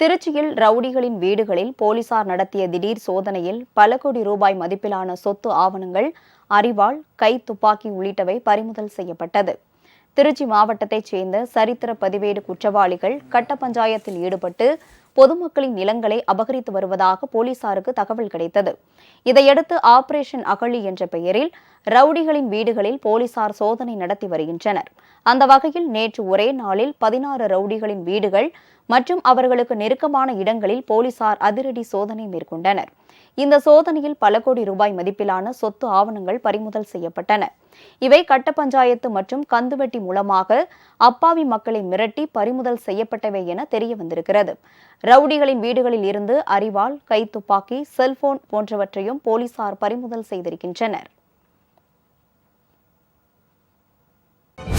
திருச்சியில் ரவுடிகளின் வீடுகளில் போலீசார் நடத்திய திடீர் சோதனையில் பல கோடி ரூபாய் மதிப்பிலான சொத்து ஆவணங்கள் அரிவாள் கை துப்பாக்கி உள்ளிட்டவை பறிமுதல் செய்யப்பட்டது. திருச்சி மாவட்டத்தைச் சேர்ந்த சரித்திர பதிவேடு குற்றவாளிகள் கட்ட பஞ்சாயத்தில் ஈடுபட்டு பொதுமக்களின் நிலங்களை அபகரித்து வருவதாக போலீசாருக்கு தகவல் கிடைத்தது. இதையடுத்து ஆபரேஷன் அகழி என்ற பெயரில் ரவுடிகளின் வீடுகளில் போலீசார் சோதனை நடத்தி வருகின்றனர். அந்த வகையில் நேற்று ஒரே நாளில் பதினாறு ரவுடிகளின் வீடுகள் மற்றும் அவர்களுக்கு நெருக்கமான இடங்களில் போலீசார் அதிரடி சோதனை மேற்கொண்டனர். இந்த சோதனையில் பல கோடி ரூபாய் மதிப்பிலான சொத்து ஆவணங்கள் பறிமுதல் செய்யப்பட்டன. இவை கட்ட பஞ்சாயத்து மற்றும் கந்துவெட்டி மூலமாக அப்பாவி மக்களை மிரட்டி பறிமுதல் செய்யப்பட்டவை என தெரிய வந்திருக்கிறது ரவுடிகளின் வீடுகளில் இருந்து அரிவாள் கைத்துப்பாக்கி செல்போன் போன்றவற்றையும் போலீசார் பறிமுதல் செய்திருக்கின்றனர்.